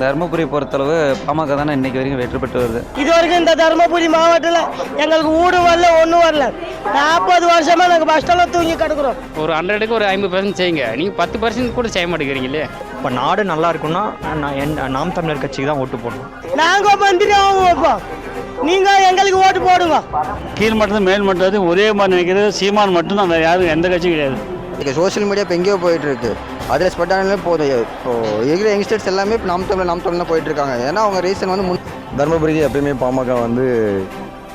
தருமபுரி பொறுத்தளவு பாமக தானே இன்னைக்கு வரைக்கும் வெற்றி பெற்று வருது. இது வரைக்கும் இந்த தருமபுரி மாவட்டத்தில் எங்களுக்கு வீடு வரல ஒன்றும் வரல. நாற்பது வருஷமா நாங்கள் பஸ் ஸ்டாண்டில் தூங்கி கிடக்குறோம். ஒரு ஹண்ட்ரடுக்கு ஒரு ஐம்பது பர்சன்ட் செய்யுங்க. நீங்கள் பத்து பர்சன்ட் கூட செய்ய மாட்டேங்கிறீங்களே? இப்போ நாடு நல்லா இருக்குன்னா நான் என் நாம் தமிழர் கட்சிக்கு தான் ஓட்டு போடணும். நாங்கள் மந்திரி அவங்க வைப்போம் நீங்கள் எங்களுக்கு ஓட்டு போடுங்க. கீழ் மட்டத்தில் மேல் மட்டத்தில் ஒரே மாதிரி நினைக்கிறது சீமான் மட்டும்தான் வேறு யாரும் எந்த கட்சியும் கிடையாது. இப்போ சோஷியல் மீடியா இப்போ எங்கேயோ போயிட்டு இருக்கு அதில் ஸ்பெட் ஆனாலே போதும் இப்போ இருக்கிற யங்ஸ்டர்ஸ் எல்லாமே இப்போ நாம் தமிழ் நாம் தமிழ் தான் போயிட்டு இருக்காங்க ஏன்னா அவங்க ரீசன் வந்து முன் தருமபுரிக்கு எப்பயுமே பாமக வந்து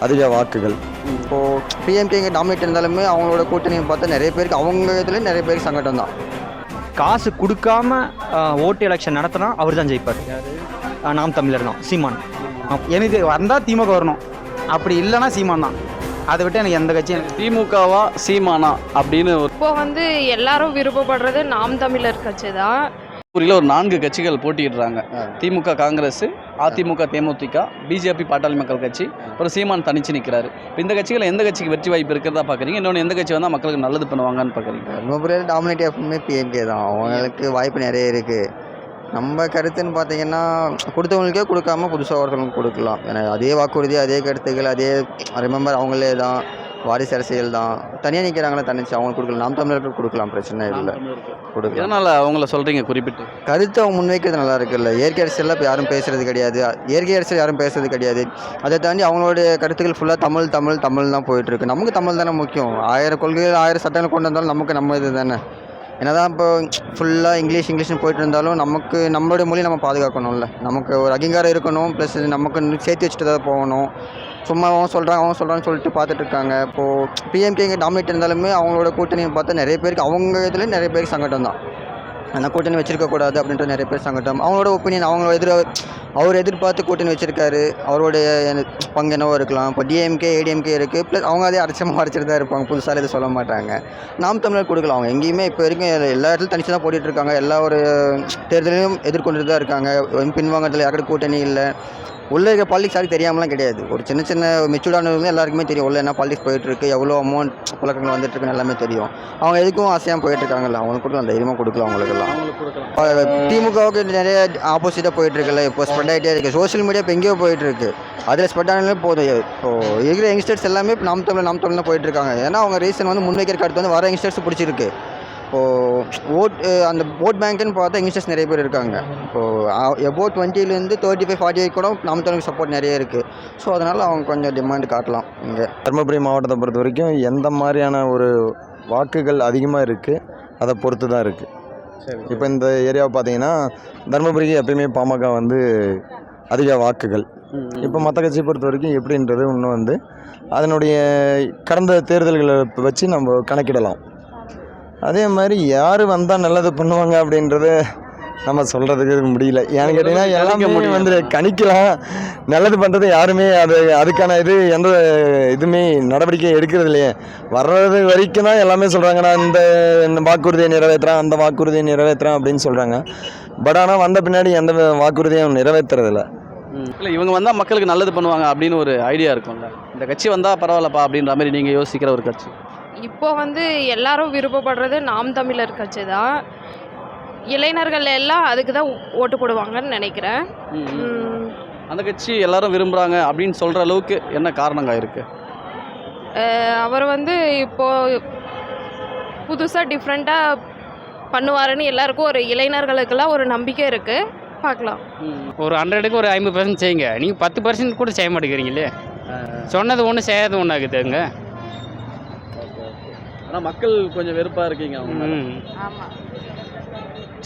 அதிக வாக்குகள். இப்போது பிஎம்கே இங்கே டாமினேட் இருந்தாலுமே அவங்களோட கூட்டணி பார்த்தா நிறைய பேருக்கு அவங்க இதில் நிறைய பேருக்கு சங்கடம் தான். காசு கொடுக்காம ஓட்டு எலெக்ஷன் நடத்தினா அவர் தான் ஜெயிப்பார். நாம் தமிழர் தான். சீமான். எனக்கு வந்தால் திமுக வரணும். அப்படி இல்லைன்னா சீமான் தான். அதை விட்டு எனக்கு எந்த கட்சியும் எனக்கு திமுகவா சீமானா அப்படின்னு இப்போ வந்து எல்லாரும் விருப்பப்படுறது நாம் தமிழர் கட்சி தான். ஊரில் ஒரு நான்கு கட்சிகள் போட்டியிடுறாங்க. DMK Congress AIADMK DMDK BJP Pattali Makkal Katchi. ஒரு சீமான் தனிச்சு நிற்கிறாரு இந்த கட்சிகள் எந்த கட்சிக்கு வெற்றி வாய்ப்பு இருக்கிறதா பார்க்குறீங்க இன்னொன்று எந்த கட்சி வந்தால் மக்களுக்கு நல்லது பண்ணுவாங்கன்னு பார்க்குறீங்க தர்மபுரியில் டாமினேட் எப்பவுமே பிஎம்கே தான். அவங்களுக்கு வாய்ப்பு நிறைய இருக்குது நம்ம கருத்துன்னு பார்த்தீங்கன்னா கொடுத்தவங்களுக்கே கொடுக்காம புதுசாக ஒருத்தவங்களுக்கு கொடுக்கலாம். ஏன்னா அதே வாக்குறுதி அதே கருத்துக்கள் அதே ரிமெம்பர் அவங்களே தான் வாரிசு அரசியல் தான். தனியாக நிற்கிறாங்களே தனிச்சு அவங்களுக்கு கொடுக்கலாம். நாம் தமிழருக்கு கொடுக்கலாம் பிரச்சனை இல்லை. கொடுக்கலாம். எதனால் அவங்கள சொல்கிறீங்க குறிப்பிட்டு? கருத்து அவங்க முன்வைக்கிறது நல்லா இருக்குல்ல இயற்கை அரசியலில் இப்போ யாரும் பேசுறது கிடையாது. இயற்கை அரசியல் யாரும் பேசுறது கிடையாது. அதை தாண்டி அவங்களுடைய கருத்துக்கள் ஃபுல்லாக தமிழ் தமிழ் தமிழ் தான் போயிட்டு இருக்கு. நமக்கு தமிழ் தானே முக்கியம். ஆயிரம் கொள்கைகள் ஆயிரம் சட்டங்கள் கொண்டு வந்தாலும் நமக்கு நம்ம இது தானே. என்னதான் இப்போ ஃபுல்லாக இங்கிலீஷ் இங்கிலீஷ்னு போயிட்டு இருந்தாலும் நமக்கு நம்மளுடைய மொழி நம்ம பாதுகாக்கணும்ல. நமக்கு ஒரு அங்கீகாரம் இருக்கணும் ப்ளஸ் நமக்கு சேர்த்து வச்சுட்டு தான் போகணும். சும்மா அவன் சொல்கிறாங்க அவன் சொல்கிறான்னு சொல்லிட்டு பார்த்துட்டு இருக்காங்க இப்போது பிஎம்கே இங்கே டாமினேட் இருந்தாலுமே அவங்களோட கூட்டணியை பார்த்தா நிறைய பேருக்கு அவங்க இதில் நிறைய பேருக்கு சங்கடம் தான் அந்த கூட்டணி வச்சுருக்கக்கூடாது அப்படின்ற நிறைய பேர் சங்கட்டம் அவங்களோட ஒப்பீனியன் அவங்க எதிர அவர் எதிர்பார்த்து கூட்டணி வச்சிருக்காரு. அவருடைய பங்கு என்னவோ இருக்கலாம். இப்போ டிஎம்கே ஏடிஎம்கே இருக்குது ப்ளஸ் அவங்க அதே அரைச்சமாக அரைச்சிட்டு தான் இருப்பாங்க. புதுசாக எதுவும் சொல்ல மாட்டாங்க. நாம் தமிழர் கொடுக்கலாம் அவங்க எங்கேயுமே இப்போ வரைக்கும் எல்லா- இடத்துலையும் தனிச்சு தான் போட்டுட்டு இருக்காங்க. எல்லா ஒரு தேர்தலையும் எதிர்கொண்டுட்டு தான் இருக்காங்க. பின்வாங்கத்தில் யாருக்கிட்ட கூட்டணி இல்லை. உள்ள இருக்க பாலிடிக்ஸ் யாருக்கு தெரியாமலாம் கிடையாது. ஒரு சின்ன சின்ன மெச்சூர்டானவங்க எல்லாருக்குமே தெரியும். உள்ள என்ன பாலிடிக்ஸ் போயிட்டு இருக்கு எவ்வளோ அமௌண்ட் புழக்கங்கள் வந்துட்டு இருக்குன்னு எல்லாமே தெரியும். அவங்க எதுக்கும் ஆசையாக போயிட்டு இருக்காங்கல்ல அவங்களுக்கு கொடுக்கலாம் தைரியமாக கொடுக்கலாம் அவங்களுக்கெல்லாம். அவங்களுக்கு கொடுக்கலாம். திமுகவுக்கு நிறைய ஆப்போசிட்டாக போயிட்டு இருக்குல்ல இப்போ ஸ்ப்ரெட் ஆகிட்டே இருக்குது சோஷியல் மீடியா இப்போ எங்கேயோ போயிட்டு இருக்கு அதில் ஸ்ப்ரெட் ஆனாலே போதும். இப்போ இருக்கிற யங்ஸ்டர்ஸ் எல்லாமே நாம் தமிழ் நாம் தமிழ் தான் போயிட்டு இருக்காங்க ஏன்னா அவங்க ரீசன் வந்து முன்வைக்கிற கருத்து வந்து வர யங்ஸ்டர்ஸ் பிடிச்சிருக்கு. இப்போது ஓட் அந்த ஓட் பேங்க்குன்னு பார்த்தா யங்ஸ்டர்ஸ் நிறைய பேர் இருக்காங்க. இப்போது எபோ டுவெண்ட்டிலேருந்து தேர்ட்டி ஃபைவ் ஃபார்ட்டி கூட நாம் தமிழுக்கு சப்போர்ட் நிறைய இருக்குது ஸோ அதனால் அவங்க கொஞ்சம் டிமாண்ட் காட்டலாம் இங்கே. தருமபுரி மாவட்டத்தை பொறுத்த வரைக்கும் எந்த மாதிரியான ஒரு வாக்குகள் அதிகமாக இருக்குது அதை பொறுத்து தான் இருக்குது இப்போ இந்த ஏரியாவை பார்த்தீங்கன்னா தருமபுரிக்கு எப்பயுமே பாமக வந்து அதிக வாக்குகள். இப்போ மற்ற கட்சியை பொறுத்த வரைக்கும் எப்படின்றது இன்னும் வந்து அதனுடைய கடந்த தேர்தல்களை வச்சு நம்ம கணக்கிடலாம். அதே மாதிரி யார் வந்தால் நல்லது பண்ணுவாங்க அப்படின்றத நம்ம சொல்கிறதுக்கு முடியல. ஏன்னு கேட்டிங்கன்னா எல்லாமே வந்து கணிக்கலாம். நல்லது பண்ணுறது யாருமே அது அதுக்கான இது எந்த இதுவுமே நடவடிக்கை எடுக்கிறது இல்லையே. வர்றது வரைக்கும் தான் எல்லாமே சொல்கிறாங்க நான் இந்த இந்த வாக்குறுதியை நிறைவேற்றுறேன் அந்த வாக்குறுதியை நிறைவேற்றுறேன் அப்படின்னு சொல்கிறாங்க பட் ஆனால் வந்த பின்னாடி எந்த வாக்குறுதியும் நிறைவேற்றுறதில்ல இல்லை. இவங்க வந்தால் மக்களுக்கு நல்லது பண்ணுவாங்க அப்படின்னு ஒரு ஐடியா இருக்கும்ல. இந்த கட்சி வந்தால் பரவாயில்லப்பா அப்படின்ற மாதிரி நீங்கள் யோசிக்கிற ஒரு கட்சி. இப்போ வந்து எல்லாரும் விருப்பப்படுறது நாம் தமிழர் கட்சி தான். இளைஞர்கள் எல்லாம் அதுக்கு தான் ஓட்டு போடுவாங்கன்னு நினைக்கிறேன். ம், அந்த கட்சி எல்லாரும் விரும்புகிறாங்க அப்படின்னு சொல்கிற அளவுக்கு என்ன காரணங்க இருக்குது அவர் வந்து இப்போ புதுசாக டிஃப்ரெண்ட்டாக பண்ணுவாருன்னு எல்லாருக்கும் ஒரு இளைஞர்களுக்கெல்லாம் ஒரு நம்பிக்கை இருக்குது பார்க்கலாம். ஒரு ஹண்ட்ரடுக்கு ஒரு ஐம்பது பர்சன்ட் செய்யுங்க. நீங்கள் பத்து பர்சன்ட் கூட செய்ய மாட்டேங்கிறீங்களே. சொன்னது ஒன்று செய்யாத ஒன்று ஆகுதுங்க ஆனால் மக்கள் கொஞ்சம் வெறுப்பாக இருக்கீங்க அவங்க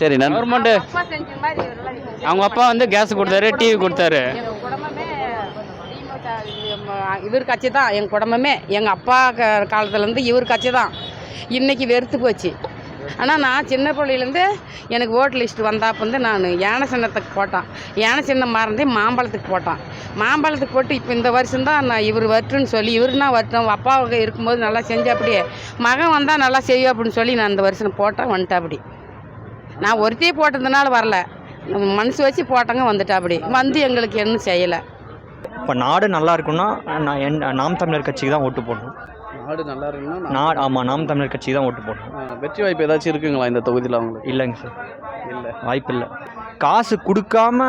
சரி நன்றி கவர்மெண்ட்டு அவங்க அப்பா வந்து கேஸ் கொடுத்தாரு டிவி கொடுத்தாரு. இவர் கட்சி தான் எங்கள் குடும்பமே எங்கள் அப்பா காலத்துலேருந்து இவர் கட்சி தான். இன்னைக்கு வெறுத்து போச்சு. ஆனால் நான் சின்ன பிள்ளையிலேருந்து எனக்கு ஓட்டு லிஸ்ட் வந்தாப்ப வந்து நான் யானை சின்னத்துக்கு போட்டேன். யானை சின்னம் மறந்து மாம்பழத்துக்கு போட்டான். மாம்பழத்துக்கு போட்டு இப்போ இந்த வருஷம் தான் நான் இவர் வரட்டுன்னு சொல்லி இவருனா வரட்டும் அப்பாவுக்கு இருக்கும்போது நல்லா செஞ்ச அப்படியே மகன் வந்தால் நல்லா செய்யும் அப்படின்னு சொல்லி நான் இந்த வருஷம் போட்டேன் வந்துட்டேன் அப்படி நான் ஒருத்தையே போட்டதுனால வரல. மனசு வச்சு போட்டங்க வந்துட்டா அப்படி வந்து எங்களுக்கு என்ன செய்யலை. இப்போ நாடு நல்லா இருக்குன்னா நான் என் நாம் தமிழர் கட்சிக்கு தான் ஓட்டு போடணும். நாடு நல்லா இருக்குன்னா நாடு ஆமாம் நாம் தமிழர் கட்சிக்கு தான் ஓட்டு போடணும். வெற்றி வாய்ப்பு ஏதாச்சும் இருக்குங்களா இந்த தொகுதியில் அவங்களுக்கு? இல்லைங்க சார். இல்லை. வாய்ப்பு இல்லை காசு கொடுக்காம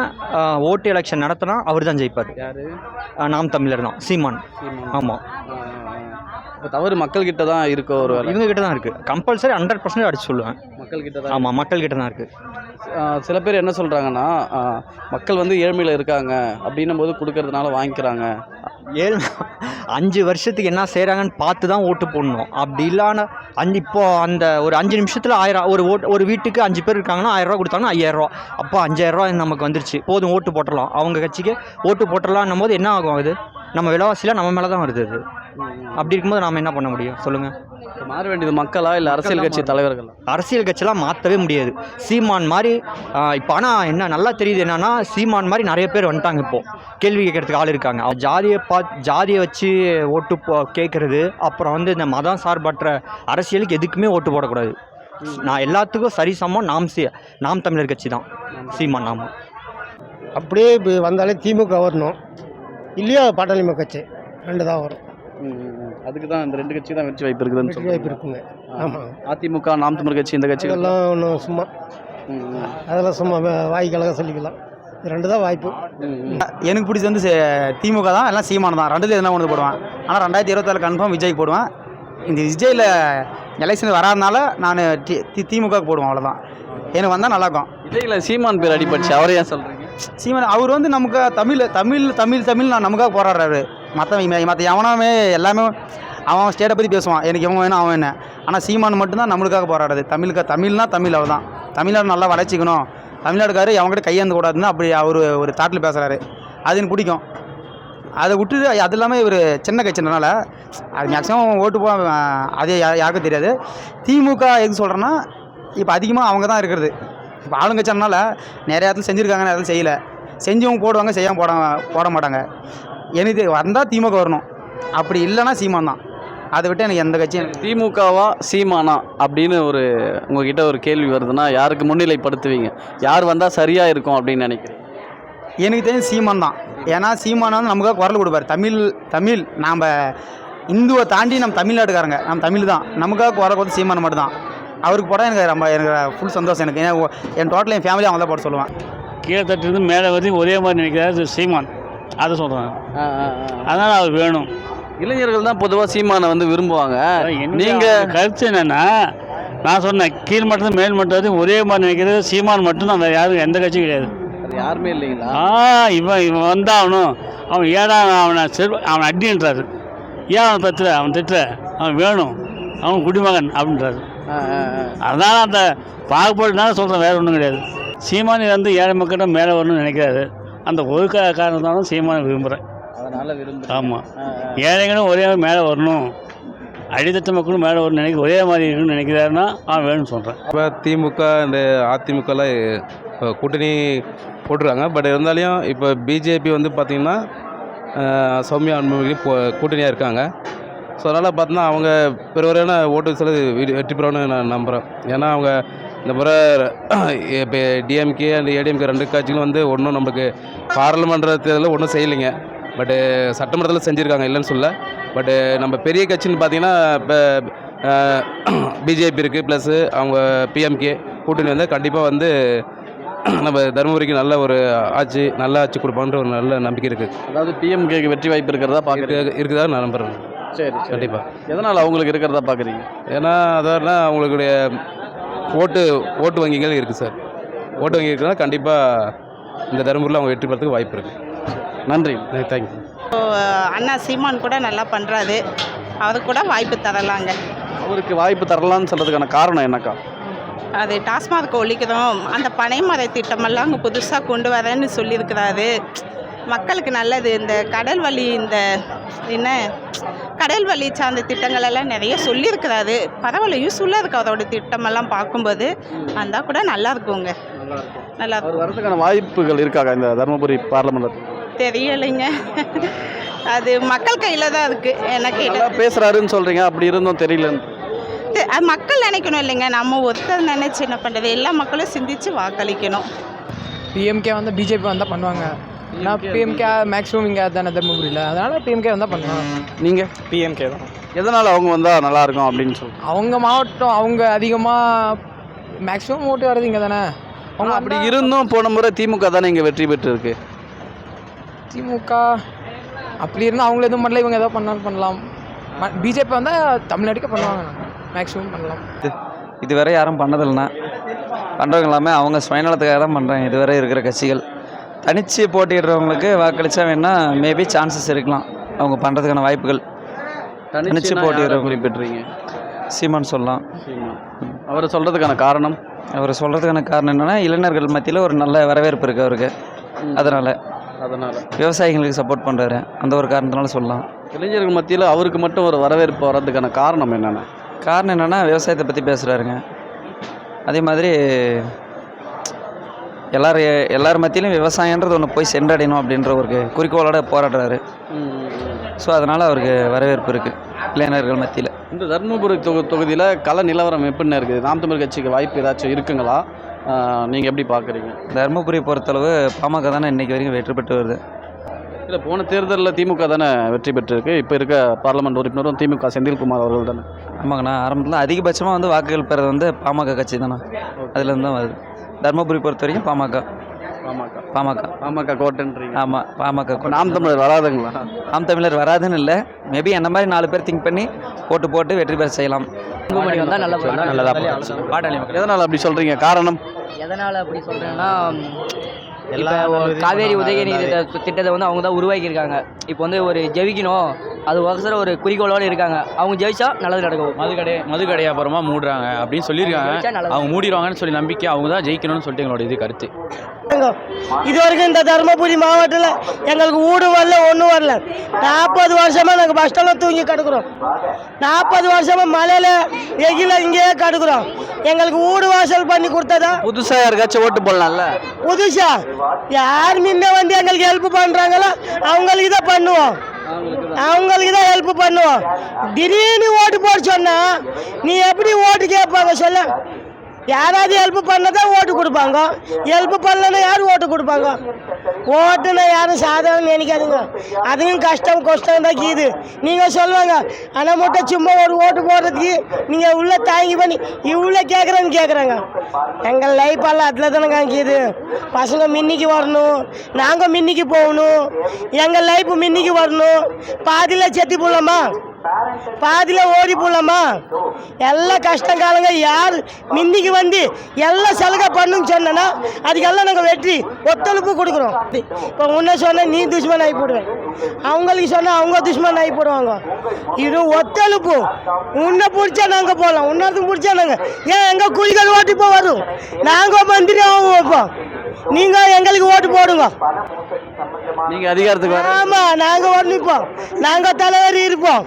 ஓட்டு எலெக்ஷன் நடத்தினா அவர் தான் ஜெயிப்பார் நாம் தமிழர் தான். சீமான். ஆமாம் இப்போ தவறு மக்கள்கிட்ட தான் இருக்கோ ஒரு இவங்க கிட்ட தான் இருக்குது கம்பல்சரி ஹண்ட்ரட் பர்சன்ட் அடிச்சு சொல்லுவேன். மக்கள்கிட்ட தான் ஆமாம் மக்கள் கிட்ட தான் இருக்குது சில பேர் என்ன சொல்கிறாங்கன்னா மக்கள் வந்து ஏழ்மையில் இருக்காங்க அப்படின்னும் போது கொடுக்கறதுனால வாங்கிக்கிறாங்க. ஏழு அஞ்சு வருஷத்துக்கு என்ன செய்கிறாங்கன்னு பார்த்து தான் ஓட்டு போடணும். அப்படி இல்லான அஞ்சு இப்போ அந்த ஒரு அஞ்சு நிமிஷத்தில் ஆயிரம் ஒரு ஓட்டு ஒரு வீட்டுக்கு அஞ்சு பேர் இருக்காங்கன்னா ஆயிரம் ரூபா கொடுத்தாங்கன்னா ஐயாயிரம் ரூபா. அப்போ அஞ்சாயிரம் ரூபா நமக்கு வந்துருச்சு. போதும் ஓட்டு போட்டுடலாம். அவங்க கட்சிக்கு ஓட்டு போட்டுடலான்னும் போது என்ன ஆகும் அது? நம்ம விலைவாசிலாம் நம்ம மேலே தான் வருது அது. அப்படி இருக்கும்போது நாம் என்ன பண்ண முடியும்? சொல்லுங்கள் மாற வேண்டியது மக்களா இல்லை அரசியல் கட்சி தலைவர்கள்? அரசியல் கட்சியெல்லாம் மாற்றவே முடியாது. சீமான் மாதிரி இப்போ ஆனால் என்ன நல்லா தெரியுது என்னன்னா சீமான் மாதிரி நிறைய பேர் வந்துட்டாங்க இப்போது கேள்வி கேட்கறதுக்கு ஆள் இருக்காங்க. ஜாதியை பார்த்து ஜாதியை வச்சு ஓட்டு போ கேட்குறது அப்புறம் வந்து இந்த மதம் சார்பற்ற அரசியலுக்கு எதுக்குமே ஓட்டு போடக்கூடாது. நான் எல்லாத்துக்கும் சரிசமம் நாம் சி நாம் தமிழர் கட்சி தான். சீமான் நாம. அப்படியே இப்போ வந்தாலே திமுக வரணும். இல்லையா பாட்டாளி கட்சி. ரெண்டு தான் வரும். அதுக்கு தான் இந்த ரெண்டு கட்சி தான் வெற்றி வாய்ப்பு இருக்குதுன்னு வெற்றி வாய்ப்பு. இருக்குங்க. ஆமாம் அதிமுக நாம் தமிழர் கட்சி இந்த கட்சி அதெல்லாம் ஒன்றும் சும்மா. அதெல்லாம் சும்மா வாய்க்கழக சொல்லிக்கலாம். ரெண்டு தான் வாய்ப்பு. எனக்கு பிடிச்சது வந்து சே- திமுக தான். எல்லாம் சீமான் தான். ரெண்டுல எதுனா ஒன்று போடுவேன். ஆனால் ரெண்டாயிரத்தி இருபத்தாறு கன்ஃபார்ம் விஜய்க்கு போடுவேன். இந்த விஜயில் எலெக்ஷன் வராதனால நான் தி தி- திமுகவுக்கு போடுவேன் அவ்வளோதான் எனக்கு வந்தால் நல்லாயிருக்கும் விஜயில் சீமான் பேர் அடிபட்டுச்சு. அவரை ஏன் சொல்கிறீங்க சீமான் அவர் வந்து நமக்கு தமிழ் தமிழ் தமிழ் தமிழ் நான் நமக்காக போராடுறாரு. மற்ற மற்ற எவனாமே எல்லாமே அவன் ஸ்டேட்டை பற்றி பேசுவான். எனக்கு இவன் வேணும் அவன் என்ன ஆனால் சீமான் மட்டும்தான் நம்மளுக்காக போராடுறது. தமிழுக்கு தமிழ்னா தமிழ் அவர் தான் தமிழ்நாடு நல்லா வளர்ச்சிக்கணும். தமிழ்நாடுக்காரு அவங்ககிட்ட கையேந்த கூடாதுன்னு அப்படி அவர் ஒரு தாட்டில் பேசுகிறாரு அது எனக்கு பிடிக்கும். அதை விட்டுட்டு அது இல்லாமல் இவர் சின்ன கட்சினால அது மேக்ஸிமம் ஓட்டு போ அது யாருக்கும் தெரியாது. திமுக எதுக்கு சொல்கிறேன்னா இப்போ அதிகமாக அவங்க தான் இருக்கிறது. இப்போ ஆளுங்கட்சினால நிறைய இடத்துல செஞ்சுருக்காங்க நிறைய இடத்துல செய்யலை. செஞ்சவங்க போடுவாங்க செய்யாமல் போட போட மாட்டாங்க. எனக்கு வந்தால் திமுக வரணும். அப்படி இல்லைன்னா சீமான் தான். அதை விட்டு எனக்கு எந்த கட்சியும் திமுகவா சீமானா அப்படின்னு ஒரு உங்ககிட்ட ஒரு கேள்வி வருதுன்னா யாருக்கு முன்னிலைப்படுத்துவீங்க? யார் வந்தால் சரியாக இருக்கும் அப்படின்னு நினைக்கிறீங்க? எனக்கு தெரிஞ்ச சீமான் தான். ஏன்னா சீமான் வந்து நமக்காக குரல் கொடுப்பாரு. தமிழ் தமிழ் நாம் இந்துவை தாண்டி நம்ம தமிழ்நாட்டுக்காரங்க. நம்ம தமிழ் தான். நமக்காக குரல் கொடுத்து சீமான் மட்டும் தான் அவருக்கு போட எனக்கு ரொம்ப எனக்கு ஃபுல் சந்தோஷம் எனக்கு. ஏன்னா என் டோட்டல் என் ஃபேமிலி அவங்க தான் போட சொல்லுவேன் கீழே தட்டுலேருந்து மேலே வரையும் ஒரே மாதிரி நினைக்கிறாரு சீமான். அதை சொல்கிறாங்க அதனால் அவர் வேணும். இளைஞர்கள் தான் பொதுவாக சீமானை வந்து விரும்புவாங்க. நீங்கள் கருத்து என்னன்னா நான் சொன்னேன் கீழ் மட்டத்தில் மேல் மட்டம் வரையும் ஒரே மாதிரி நினைக்கிறது சீமான் மட்டும்தான். வேறு யாரும் எந்த கட்சியும் கிடையாது. யாருமே இல்லைங்களா? ஆ இவன் இவன் வந்தாகணும். அவன் ஏடா அவனை செல் அவனை அடின்றாரு. ஏன் அவன் பத்துற அவன் திட்டுற. அவன் வேணும். அவன் குடிமகன் அப்படின்றாரு. அதனால அந்த பாகுபாடுனால சொல்கிறேன் வேற ஒன்றும் கிடையாது. சீமானி வந்து ஏழை மக்கள்கிட்ட மேலே வரணும்னு நினைக்கிறாரு. அந்த ஒரு கா காரணத்தாலும் சீமானை விரும்புகிறேன் அதனால் விரும்புகிறேன் ஆமாம் ஏழைகளும் ஒரே மேலே வரணும். அடித்தட்டு மக்களும் மேலே வரணும்னு நினைக்க ஒரே மாதிரி இருக்கணும்னு நினைக்கிறாருன்னா அவன் வேணும்னு சொல்கிறேன் இப்போ திமுக இந்த அதிமுகலாம் இப்போ கூட்டணி போட்டிருக்காங்க. பட் இருந்தாலையும் இப்போ பிஜேபி வந்து பார்த்திங்கன்னா சௌமியா அன்புமணி கூட்டணியாக இருக்காங்க. ஸோ அதனால் பார்த்தோன்னா அவங்க பெருவரையான ஓட்டு சில வெற்றி பெறுவான்னு நான் நம்புகிறேன் ஏன்னா அவங்க இந்த முறை இப்போ டிஎம்கே அண்ட் ஏடிஎம்கே ரெண்டு கட்சிகளும் வந்து ஒன்றும் நமக்கு பாராளுமன்ற தேர்தலில் ஒன்றும் செய்யலைங்க. பட்டு சட்டமன்றத்தில் செஞ்சுருக்காங்க இல்லைன்னு சொல்ல. பட்டு நம்ம பெரிய கட்சின்னு பார்த்தீங்கன்னா இப்போ பிஜேபி இருக்குது ப்ளஸ்ஸு அவங்க பிஎம்கே கூட்டணி வந்து கண்டிப்பாக வந்து நம்ம தருமபுரிக்கு நல்ல ஒரு ஆட்சி நல்ல ஆட்சி கொடுப்பான்ற ஒரு நல்ல நம்பிக்கை இருக்குது அதாவது பிஎம்கேக்கு வெற்றி வாய்ப்பு இருக்கிறதா பார்க்குறீங்க இருக்குதா நான் நம்புகிறேன் சரி கண்டிப்பாக எதனால் அவங்களுக்கு இருக்கிறதா பார்க்குறீங்க ஏன்னா அதாவதுனா அவங்களுடைய ஓட்டு ஓட்டு வங்கிகள் இருக்குது சார். ஓட்டு வங்கி இருக்குன்னா கண்டிப்பாக இந்த தருமபுரியில் அவங்க வெற்றி பெறதுக்கு வாய்ப்பு இருக்குது நன்றி. தேங்க்யூ அண்ணா சீமான் கூட நல்லா பண்ணுறாரு அவருக்கு கூட வாய்ப்பு தரலாங்க. அவருக்கு வாய்ப்பு தரலாம்னு சொல்கிறதுக்கான காரணம் என்னக்கா? அது டாஸ்மாக் ஒழிக்கணும். அந்த பனைமர திட்டமெல்லாம் அங்கே புதுசாக கொண்டு வரேன்னு சொல்லியிருக்கிறாரு. மக்களுக்கு நல்லது. இந்த கடல் வழி இந்த என்ன கடல் வழி சார்ந்த திட்டங்கள் எல்லாம் நிறைய சொல்லியிருக்கிறாரு. பரவாயில்ல யூஸ்ஃபுல்லாக இருக்கு அதோட திட்டமெல்லாம் பார்க்கும்போது. வந்தால் கூட நல்லா இருக்குங்க. நல்லா அவர் இருக்கும். வரதுக்கான வாய்ப்புகள் இருக்காக்கா இந்த தருமபுரி பார்லமெண்ட் தெரியலைங்க. அது மக்கள் கையில் தான் இருக்குது கேட்டால் பேசுகிறாருன்னு சொல்கிறீங்க அப்படி இருந்தும் தெரியலன்னு. அது மக்கள் நினைக்கணும் இல்லைங்க. நம்ம ஒருத்தர் நினைச்சு என்ன பண்ணுறது எல்லா மக்களும் சிந்திச்சு வாக்களிக்கணும். பிஎம்கே வந்து பிஜேபி வந்தால் பண்ணுவாங்க. நான் பிஎம்கே மேக்ஸிமம் இங்கே தானே தருமபுரியில் அதனால் பிஎம்கே வந்தால் பண்ணுவாங்க நீங்கள் பிஎம்கே தான். எதனால் அவங்க வந்தால் நல்லா இருக்கும் அப்படின்னு சொல்லி அவங்க மாவட்டம் அவங்க அதிகமாக மேக்ஸிமம் ஓட்டு வர்றது இங்கே தானே. அவங்க அப்படி இருந்தும் போன முறை திமுக தானே இங்கே வெற்றி பெற்றிருக்கு. திமுக அப்படி இருந்தால் அவங்கள எதுவும் பண்ணல இவங்க ஏதாவது பண்ணாலும் பண்ணலாம். பிஜேபி வந்தால் தமிழ்நாட்டுக்கே பண்ணுவாங்க. மேக்ஸிமம் பண்ணலாம். இதுவரை யாரும் பண்ணதில்லைண்ணா பண்ணுறவங்க எல்லாமே அவங்க சுயநலத்துக்காக தான் பண்ணுறாங்க இதுவரை இருக்கிற கட்சிகள். தனித்து போட்டியிடுறவங்களுக்கு வாக்களித்தா வேணால் மேபி சான்சஸ் இருக்கலாம். அவங்க பண்ணுறதுக்கான வாய்ப்புகள். தனிச்சு போட்டியிடுறவங்க. குறிப்பிட்றீங்க? சீமான் சொல்லலாம். அவரை சொல்கிறதுக்கான காரணம்? அவர் சொல்கிறதுக்கான காரணம் என்னென்னா இளைஞர்கள் மத்தியில் ஒரு நல்ல வரவேற்பு இருக்குது அவருக்கு. அதனால். அதனால். விவசாயிகளுக்கு சப்போர்ட் பண்ணுறாரு அந்த ஒரு காரணத்தினால சொல்லலாம். இளைஞர்கள் மத்தியில் அவருக்கு மட்டும் ஒரு வரவேற்பு வர்றதுக்கான காரணம் என்னென்ன? காரணம் என்னென்னா விவசாயத்தை பற்றி பேசுகிறாருங்க அதே மாதிரி எல்லார் எல்லார் மத்தியிலும் விவசாயன்றது ஒன்று போய் சென்றடையணும் அப்படின்ற ஒரு குறிக்கோளோட போராடுறாரு. ஸோ அதனால் அவருக்கு வரவேற்பு இருக்குது இளைஞர்கள் மத்தியில். இந்த தருமபுரி தொகு தொகுதியில் கள நிலவரம் எப்படின்னு இருக்குது? நாம் தமிழ் கட்சிக்கு வாய்ப்பு ஏதாச்சும் இருக்குங்களா? நீங்கள் எப்படி பார்க்குறீங்க? தருமபுரி பொறுத்தளவு பாமக தானே இன்றைக்கி வரைக்கும் வெற்றி பெற்று வருது. இல்லை போன தேர்தலில் திமுக தானே வெற்றி பெற்றிருக்கு. இப்போ இருக்க பார்லமெண்ட் உறுப்பினரும் திமுக செந்தில்குமார் அவர்கள் தானே. ஆமாங்கண்ணா ஆரம்பத்தில் அதிகபட்சமாக வந்து வாக்குகள் பெறது வந்து பாமக கட்சி தானே. அதுலேருந்து தான் வருது. தருமபுரி பொறுத்த வரைக்கும் பாமக. பாமக. பாமக. பாமக கோட்டைன்றீங்க ஆமாம் பாமக இப்போ நாம் தமிழர் வராதுங்களா? நாம் தமிழர் வராதுன்னு இல்லை. மேபி என்ன மாதிரி நாலு பேர் திங்க் பண்ணி போட்டு போட்டு வெற்றி பெற செய்யலாம். அன்புமணி வந்தால் நல்ல நல்லதா பாட்டாளி மக்கள் எதனால் அப்படி சொல்கிறீங்க காரணம்? எதனால் அப்படி சொல்கிறேன்னா இப்போ காவேரி உதயநிதி திட்ட- திட்டத்தை வந்து அவங்க தான் உருவாக்கியிருக்காங்க. இப்போ வந்து ஒரு ஜெயிக்கணும் அது ஒசர ஒரு குறிக்கோளோடு இருக்காங்க. அவங்க ஜெயிச்சா நல்லது நடக்கும். மதுக்கடை மதுக்கடை அப்புறமா மூடுறாங்க அப்படின்னு சொல்லியிருக்காங்க. ஜெயிச்சா நல்லது. அவங்க மூடிடுவாங்கன்னு சொல்லி நம்பிக்கை அவங்க தான் ஜெயிக்கணும்னு சொல்லிட்டு எங்களோட இது கருத்து. இது வரைக்கும் இந்த தருமபுரி மாவட்டத்தில் எங்களுக்கு வீடு வரல ஒன்றும் வரல. நாற்பது வருஷமாக நாங்கள் பஸ் ஸ்டாண்டில் தூங்கி கிடக்குறோம். நாற்பது வருஷமாக மழையில் வெயில இங்கேயே கிடக்குறோம். எங்களுக்கு வீடு வாசல் பண்ணி கொடுத்ததா? புதுசாக யாருக்காச்சும் ஓட்டு போடலாம்ல? புதுசா? யார் முன்ன வந்து எங்களுக்கு ஹெல்ப் பண்ணுறாங்களோ அவங்களுக்கு தான் பண்ணுவோம். அவங்களுக்கு தான் ஹெல்ப் பண்ணுவோம். திடீர்னு ஓட்டு போட சொன்னா நீ எப்படி ஓட்டு கேட்பாங்க சொல்ல. யாராவது ஹெல்ப் பண்ணதான் ஓட்டு கொடுப்பாங்க. ஹெல்ப் பண்ணலன்னா யாரும் ஓட்டு கொடுப்பாங்க? ஓட்டுனா யாரும் சாதாரணம் நினைக்காதுங்க. அதுவும் கஷ்டம் கஷ்டம் தான் கீது. நீங்கள் சொல்லுவாங்க ஆனால் மட்டும் சும்மா ஒரு ஓட்டு போடுறதுக்கு நீங்கள் உள்ள தாங்கி பண்ணி இவ்வளோ கேட்குறேன்னு கேட்குறாங்க எங்கள் லைஃப்பெல்லாம் அதில் தானே கீது. பசங்க மின்னிக்கு வரணும் நாங்கள் மின்னிக்கு போகணும். எங்கள் லைஃப் மின்னிக்கு வரணும். பாதியில் செத்து போடலாமா பாதியில் ஓடி போடலாமா எல்லாம் கஷ்டம் காலங்க யார் மின்னிக்கு வந்து எல்லாம் சலுகை பண்ணுன்னு சொன்னேன்னா அதுக்கெல்லாம் நாங்கள் வெற்றி ஒத்துழைப்பு கொடுக்குறோம். இப்போ உன்ன சொன்னால் நீ துஷ்மன் ஆகி போடுவேன். அவங்களுக்கு சொன்னால் அவங்க துஷ்மன் ஆகி போடுவாங்க. இது ஒத்துழைப்பு. உன்னை பிடிச்சா நாங்கள் போகலாம் உன்னத்துக்கு பிடிச்சா நாங்கள் ஏன் எங்கள் குழிகள் ஓட்டி இப்போ வரும் நாங்கள் மந்திரி அவங்க வைப்போம் நீங்கள் எங்களுக்கு ஓட்டு போடுங்க. நீங்கள் அதிகாரத்துக்கு வர ஆமாம் நாங்கள் ஒன்று இருப்போம் நாங்கள் தலைவர் இருப்போம்.